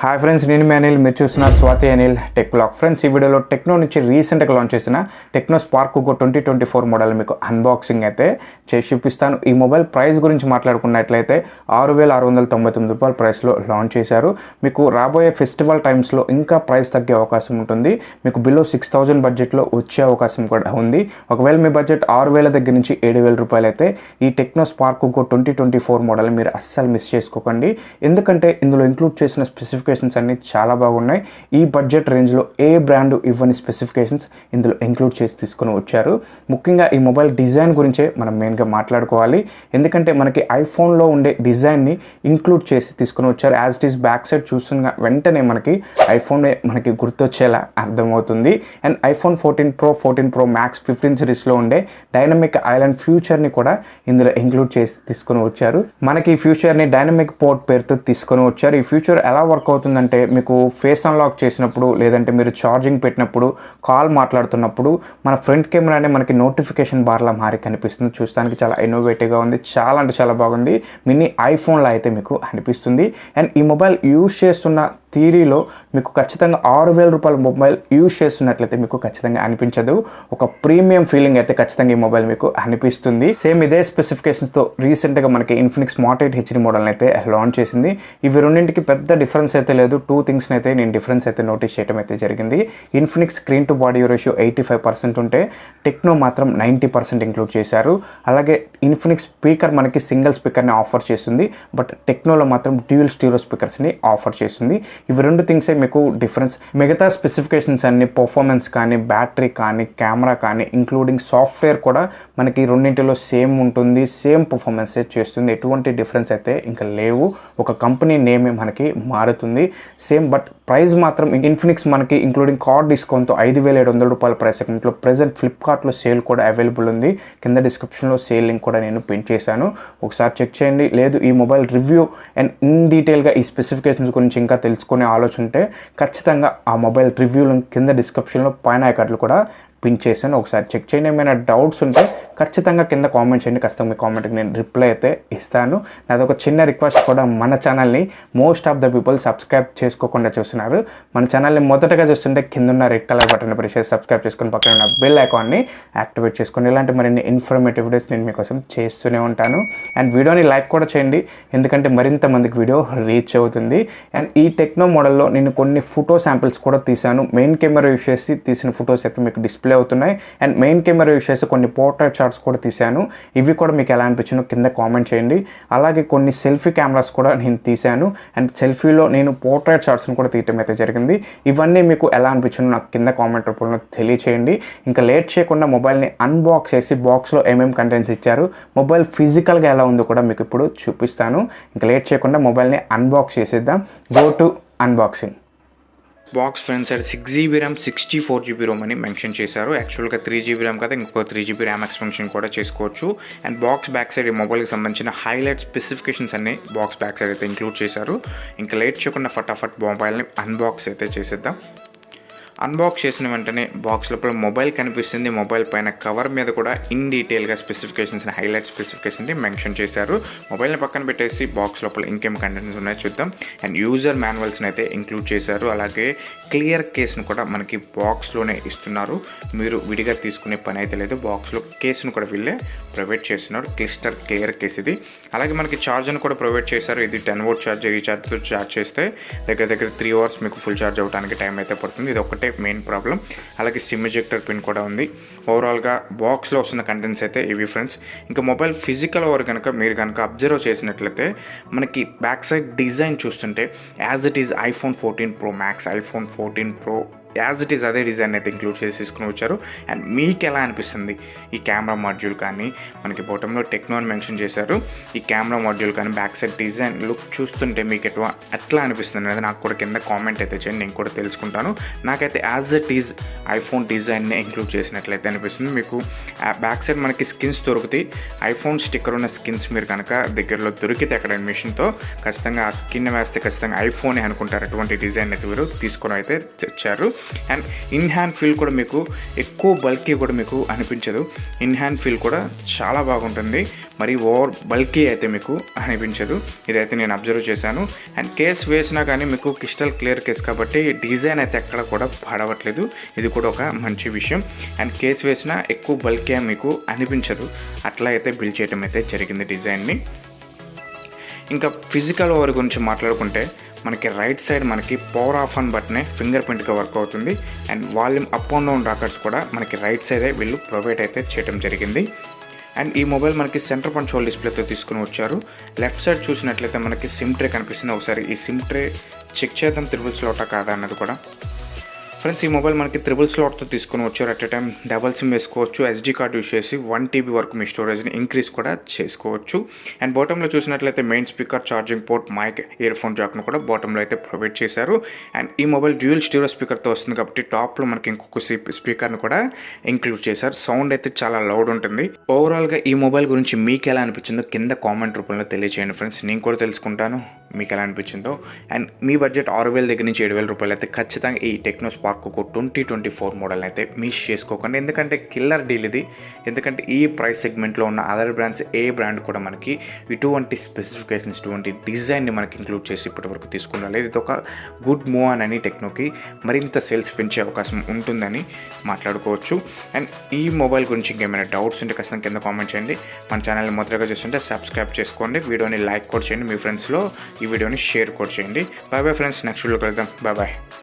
Hi friends నేను మీ అనిల్. మీరు చూస్తున్నారు Swathi Anil tech lock friends ఈ వీడియోలో టెక్నో నుంచి రీసెంట్గా లాంచ్ చేసిన టెక్నో స్పార్క్ ఒక ట్వంటీ ట్వంటీ ఫోర్ మోడల్ మీకు అన్బాక్సింగ్ అయితే చేసి చూపిస్తాను. ఈ మొబైల్ ప్రైస్ గురించి మాట్లాడుకున్నట్లయితే ఆరు వేల ఆరు వందల తొంభై తొమ్మిది రూపాయల ప్రైస్లో లాంచ్ చేశారు. మీకు రాబోయే ఫెస్టివల్ టైమ్స్లో ఇంకా ప్రైస్ తగ్గే అవకాశం ఉంటుంది. మీకు బిలో సిక్స్ థౌజండ్ బడ్జెట్లో వచ్చే అవకాశం కూడా ఉంది. ఒకవేళ మీ బడ్జెట్ ఆరు వేల దగ్గర నుంచి ఏడు వేల రూపాయలు అయితే ఈ టెక్నో స్పార్క్ ఒక ట్వంటీ ట్వంటీ ఫోర్ మోడల్ మీరు అస్సలు మిస్ చేసుకోకండి. ఎందుకంటే ఇందులో ఇంక్లూడ్ చేసిన స్పెసిఫిక్ స్పెసిఫికేషన్స్ అన్ని చాలా బాగున్నాయి. ఈ బడ్జెట్ రేంజ్లో ఏ బ్రాండ్ ఇవ్వని స్పెసిఫికేషన్స్ ఇందులో ఇంక్లూడ్ చేసి తీసుకొని వచ్చారు. ముఖ్యంగా ఈ మొబైల్ డిజైన్ గురించే మనం మెయిన్గా మాట్లాడుకోవాలి. ఎందుకంటే మనకి ఐఫోన్లో ఉండే డిజైన్ని ఇంక్లూడ్ చేసి తీసుకొని వచ్చారు. As it is back side చూస్తున్న వెంటనే మనకి ఐఫోన్ మనకి గుర్తొచ్చేలా అర్థమవుతుంది. And iPhone fourteen pro fourteen pro max fifteen సిరీస్లో ఉండే డైనమిక్ ఐలాండ్ ఫ్యూచర్ని కూడా ఇందులో ఇంక్లూడ్ చేసి తీసుకొని వచ్చారు. మనకి ఈ ఫ్యూచర్ని డైనమిక్ పోర్ట్ పేరుతో తీసుకొని వచ్చారు. ఈ ఫ్యూచర్ ఎలా వర్క్ అవుతుంది అవుతుందంటే మీకు ఫేస్ అన్లాక్ చేసినప్పుడు లేదంటే మీరు ఛార్జింగ్ పెట్టినప్పుడు కాల్ మాట్లాడుతున్నప్పుడు మన ఫ్రంట్ కెమెరానే మనకి నోటిఫికేషన్ బార్లా మారి కనిపిస్తుంది. చూస్తానికి చాలా ఇన్నోవేటివ్గా ఉంది. చాలా అంటే చాలా బాగుంది. మినీ ఐఫోన్లో అయితే మీకు అనిపిస్తుంది. అండ్ ఈ మొబైల్ యూజ్ చేస్తున్న థీరీలో మీకు ఖచ్చితంగా ఆరు వేల రూపాయల మొబైల్ యూజ్ చేస్తున్నట్లయితే మీకు ఖచ్చితంగా అనిపించదు. ఒక ప్రీమియం ఫీలింగ్ అయితే ఖచ్చితంగా ఈ మొబైల్ మీకు అనిపిస్తుంది. సేమ్ ఇదే స్పెసిఫికేషన్స్తో రీసెంట్గా మనకి ఇన్ఫినిక్స్ స్మార్ట్ ఎయిట్ హెచ్డి మోడల్ని అయితే లాంచ్ చేసింది. ఇవి రెండింటికి పెద్ద డిఫరెన్స్ అయితే లేదు. టూ థింగ్స్ని అయితే నేను డిఫరెన్స్ అయితే నోటీస్ చేయడం అయితే జరిగింది. Infinix screen to body ratio eighty five percent ఉంటే టెక్నో మాత్రం నైంటీ పర్సెంట్ ఇంక్లూడ్ చేశారు. అలాగే ఇన్ఫినిక్స్ స్పీకర్ మనకి సింగిల్ స్పీకర్ని ఆఫర్ చేస్తుంది. బట్ టెక్నోలో మాత్రం డ్యూయల్ స్టీరో స్పీకర్స్ని ఆఫర్ చేస్తుంది. ఇవి రెండు థింగ్సే మీకు డిఫరెన్స్ మిగతా స్పెసిఫికేషన్స్ అన్ని పర్ఫార్మెన్స్ కానీ బ్యాటరీ కానీ కెమెరా కానీ ఇంక్లూడింగ్ సాఫ్ట్వేర్ కూడా మనకి రెండింటిలో సేమ్ ఉంటుంది సేమ్ పర్ఫార్మెన్స్ చేస్తుంది. ఎటువంటి డిఫరెన్స్ అయితే ఇంకా లేవు. ఒక కంపెనీ నేమే మనకి మారుతుంది. సేమ్ బట్ ప్రైస్ మాత్రం ఇన్ఫినిక్స్ మనకి ఇంక్లూడింగ్ కార్డ్ డిస్కౌంట్తో ఐదు వేల ఏడు వందల రూపాయల ప్రైస్ ఇంట్లో ప్రెసెంట్ ఫ్లిప్కార్ట్లో సేల్ కూడా అవైలబుల్ ఉంది. కింద డిస్క్రిప్షన్లో సేల్ లింక్ కూడా నేను పిన్ చేశాను. ఒకసారి చెక్ చేయండి. లేదు ఈ మొబైల్ రివ్యూ అండ్ ఇన్ డీటెయిల్గా ఈ స్పెసిఫికేషన్స్ గురించి ఇంకా తీసుకునే ఆలోచన ఉంటే ఖచ్చితంగా ఆ మొబైల్ రివ్యూలు కింద డిస్క్రిప్షన్లో పైన ఐకార్డులు కూడా పిన్ చేశాను. ఒకసారి చెక్ చేయండి. ఏమైనా డౌట్స్ ఉంటే ఖచ్చితంగా కింద కామెంట్ చేయండి. ఖచ్చితంగా మీ కామెంట్కి నేను రిప్లై అయితే ఇస్తాను. నాది ఒక చిన్న రిక్వెస్ట్ కూడా మన ఛానల్ని most of the people subscribe చేసుకోకుండా చూస్తున్నారు. మన ఛానల్ని మొదటగా చూస్తుంటే కింద ఉన్న రెడ్ కలర్ బటన్ ప్రెస్ చేసి సబ్స్క్రైబ్ చేసుకుని పక్కన ఉన్న బెల్ ఐకాన్ని యాక్టివేట్ చేసుకోండి. ఇలాంటి మరిన్ని ఇన్ఫర్మేటివ్ వీడియోస్ నేను మీకోసం చేస్తూనే ఉంటాను. అండ్ వీడియోని లైక్ కూడా చేయండి. ఎందుకంటే మరింత మందికి వీడియో రీచ్ అవుతుంది. అండ్ ఈ టెక్నో మోడల్లో నేను కొన్ని ఫోటో శాంపిల్స్ కూడా తీశాను. మెయిన్ కెమెరా యూస్ చేసి తీసిన ఫొటోస్ అయితే మీకు డిస్ప్లే అవుతున్నాయి. అండ్ మెయిన్ కెమెరా యూస్ చేసి కొన్ని పోర్ట్రేట్ షాట్స్ కూడా తీశాను. ఇవి కూడా మీకు ఎలా అనిపించిందో కింద కామెంట్ చేయండి. అలాగే కొన్ని సెల్ఫీ కెమెరాస్ కూడా నేను తీశాను. అండ్ సెల్ఫీలో నేను పోర్ట్రేట్ షాట్స్ని కూడా తీయటం అయితే జరిగింది. ఇవన్నీ మీకు ఎలా అనిపించిందో నాకు కింద కామెంట్ రూపంలో తెలియచేయండి. ఇంకా లేట్ చేయకుండా మొబైల్ని అన్బాక్స్ చేసి బాక్స్లో ఏమేమి కంటెంట్స్ ఇచ్చారు మొబైల్ ఫిజికల్గా ఎలా ఉందో కూడా మీకు ఇప్పుడు చూపిస్తాను. ఇంకా లేట్ చేయకుండా మొబైల్ని అన్బాక్స్ చేసేద్దాం. Go to unboxing. Box friends side six GB RAM sixty four GB ROM అని మెన్షన్ చేశారు. యాక్చువల్గా త్రీ జీబీ ర్యామ్ కదా ఇంకో త్రీ జీబీ ర్యామ్ ఎక్స్పెన్షన్ కూడా చేసుకోవచ్చు. అండ్ బాక్స్ బ్యాక్ సైడ్ ఈ మొబైల్కి సంబంధించిన హైలైట్ స్పెసిఫికేషన్స్ అన్ని బాక్స్ బ్యాక్ సైడ్ అయితే ఇంక్లూడ్ చేశారు. ఇంకా లేట్ చేయకుండా ఫటాఫట్ మొబైల్ని అన్బాక్స్ అయితే చేసేద్దాం. అన్బాక్స్ చేసిన వెంటనే బాక్స్ లోపల మొబైల్ కనిపిస్తుంది. మొబైల్ పైన కవర్ మీద కూడా ఇన్ డీటెయిల్గా స్పెసిఫికేషన్స్ హైలైట్ స్పెసిఫికేషన్ని మెన్షన్ చేశారు. మొబైల్ని పక్కన పెట్టేసి బాక్స్ లోపల ఇంకేం కంటెంట్స్ ఉన్నాయో చూద్దాం. అండ్ యూజర్ మాన్యువల్స్ని అయితే ఇంక్లూడ్ చేశారు. అలాగే క్లియర్ కేస్ను కూడా మనకి బాక్స్లోనే ఇస్తున్నారు. మీరు విడిగా తీసుకునే పని అయితే లేదు. బాక్స్లో కేసును కూడా వీళ్ళే ప్రొవైడ్ చేస్తున్నారు. క్లిస్టర్ క్లియర్ కేస్ ఇది. అలాగే మనకి ఛార్జర్ను కూడా ప్రొవైడ్ చేశారు. ఇది టెన్ వోట్ ఛార్జర్ ఈ ఛార్జ్తో ఛార్జ్ చేస్తే దగ్గర దగ్గర త్రీ అవర్స్ మీకు ఫుల్ ఛార్జ్ అవ్వడానికి టైం అయితే పడుతుంది. ఇది ఒకటే మెయిన్ ప్రాబ్లం. అలాగే సిమ్ ఎజెక్టర్ పిన్ కూడా ఉంది. ఓవరాల్గా బాక్స్లో వస్తున్న కంటెంట్స్ అయితే ఇవి ఫ్రెండ్స్ ఇంకా మొబైల్ ఫిజికల్ ఓవర్ కనుక మీరు కనుక అబ్జర్వ్ చేసినట్లయితే మనకి బ్యాక్ సైడ్ డిజైన్ చూస్తుంటే as it is iPhone fourteen pro max iPhone fourteen pro as it is అదే డిజైన్ అయితే ఇంక్లూడ్ చేసి తీసుకుని వచ్చారు. అండ్ మీకు ఎలా అనిపిస్తుంది ఈ కెమెరా మాడ్యూల్ కానీ? మనకి బోటంలో టెక్నో అని మెన్షన్ చేశారు. ఈ కెమెరా మాడ్యూల్ కానీ బ్యాక్ సైడ్ డిజైన్ లుక్ చూస్తుంటే మీకు ఎట్లా ఎట్లా అనిపిస్తుంది అనేది నాకు కూడా కింద కామెంట్ అయితే చేయండి. నేను కూడా తెలుసుకుంటాను. నాకైతే యాజ్ ఇట్ ఈజ్ ఐఫోన్ డిజైన్ని ఇంక్లూడ్ చేసినట్లయితే అనిపిస్తుంది మీకు. బ్యాక్ సైడ్ మనకి స్కిన్స్ దొరుకుతాయి. ఐఫోన్ స్టిక్కర్ ఉన్న స్కిన్స్ మీరు కనుక దగ్గరలో దొరికితే అక్కడ మిషన్తో ఖచ్చితంగా ఆ స్కిన్ వేస్తే ఖచ్చితంగా ఐఫోనే అనుకుంటారు. అటువంటి డిజైన్ అయితే మీరు తీసుకొని అయితే తెచ్చారు. అండ్ ఇన్ హ్యాండ్ ఫీల్ కూడా మీకు ఎక్కువ బల్కీ కూడా మీకు అనిపించదు. ఇన్ హ్యాండ్ ఫీల్ కూడా చాలా బాగుంటుంది. మరి ఓవర్ బల్కీ అయితే మీకు అనిపించదు. ఇదైతే నేను అబ్జర్వ్ చేశాను. అండ్ కేస్ వేసినా కానీ మీకు క్రిస్టల్ క్లియర్ కేస్ కాబట్టి డిజైన్ అయితే ఎక్కడ కూడా పాడవట్లేదు. ఇది కూడా ఒక మంచి విషయం. అండ్ కేస్ వేసినా ఎక్కువ బల్కీ మీకు అనిపించదు. అట్లా అయితే బిల్డ్ చేయడం అయితే జరిగింది డిజైన్ని. ఇంకా ఫిజికల్ ఓవర్ గురించి మాట్లాడుకుంటే మనకి రైట్ సైడ్ మనకి పవర్ ఆఫ్ ఆన్ బట్టనే ఫింగర్ ప్రింట్గా వర్క్ అవుతుంది. And volume up and down rockers కూడా మనకి రైట్ సైడే వీళ్ళు ప్రొవైడ్ అయితే చేయడం జరిగింది. అండ్ ఈ మొబైల్ మనకి సెంటర్ పంచోల్ డిస్ప్లేతో తీసుకుని వచ్చారు. లెఫ్ట్ సైడ్ చూసినట్లయితే మనకి సిమ్ ట్రే కనిపిస్తుంది. ఒకసారి ఈ సిమ్ ట్రే చెక్ చేద్దాం త్రిబుల్ స్లాటా కాదా అన్నది కూడా. ఫ్రెండ్స్ ఈ మొబైల్ మనకి త్రిబుల్ స్లాట్తో తీసుకొని వచ్చారు. At a time double SIM వేసుకోవచ్చు ఎస్డీ కార్డ్ యూస్ చేసి వన్ టీబీ వరకు మీ స్టోరేజ్ని ఇంక్రీజ్ కూడా చేసుకోవచ్చు. అండ్ బాటంలో చూసినట్లయితే main speaker charging port mic earphone జాక్ను కూడా బాటంలో అయితే ప్రొవైడ్ చేశారు. అండ్ ఈ మొబైల్ డ్యూయల్ స్టీరో స్పీకర్తో వస్తుంది కాబట్టి టాప్లో మనకి ఇంకొక స్పీకర్ని కూడా ఇంక్లూడ్ చేశారు. సౌండ్ అయితే చాలా లౌడ్ ఉంటుంది. ఓవరాల్గా ఈ మొబైల్ గురించి మీకు ఎలా అనిపించిందో కింద కామెంట్ రూపంలో తెలియజేయండి ఫ్రెండ్స్. నేను కూడా తెలుసుకుంటాను మీకు ఎలా అనిపించిందో. అండ్ మీ బడ్జెట్ ఆరు వేల దగ్గర నుంచి ఏడు వేల రూపాయలు అయితే ఖచ్చితంగా ఈ టెక్నోస్ స్పార్క్ ఒక ట్వంటీ ట్వంటీ ఫోర్ మోడల్ అయితే మిస్ చేసుకోకండి. ఎందుకంటే కిల్లర్ డీల్ ఇది. ఎందుకంటే ఈ ప్రైస్ సెగ్మెంట్లో ఉన్న అదర్ బ్రాండ్స్ ఏ బ్రాండ్ కూడా మనకి ఇటువంటి స్పెసిఫికేషన్స్ ఇటువంటి డిజైన్ని మనకి ఇంక్లూడ్ చేసి ఇప్పటివరకు తీసుకురాలేదు ఇది ఒక గుడ్ మూవ్ అని టెక్నోకి మరింత సేల్స్ పెంచే అవకాశం ఉంటుందని మాట్లాడుకోవచ్చు. అండ్ ఈ మొబైల్ గురించి ఇంకేమైనా డౌట్స్ ఉంటే ఖచ్చితంగా కింద కామెంట్ చేయండి. మన ఛానల్ని మొదటగా చూస్తుంటే సబ్స్క్రైబ్ చేసుకోండి. వీడియోని లైక్ కూడా చేయండి మీ ఫ్రెండ్స్లో ఈ వీడియోని షేర్ కూడా చేయండి. బాయ్ బాయ్ ఫ్రెండ్స్ నెక్స్ట్ వీడియోకి వెళ్దాం బాయ్ బాయ్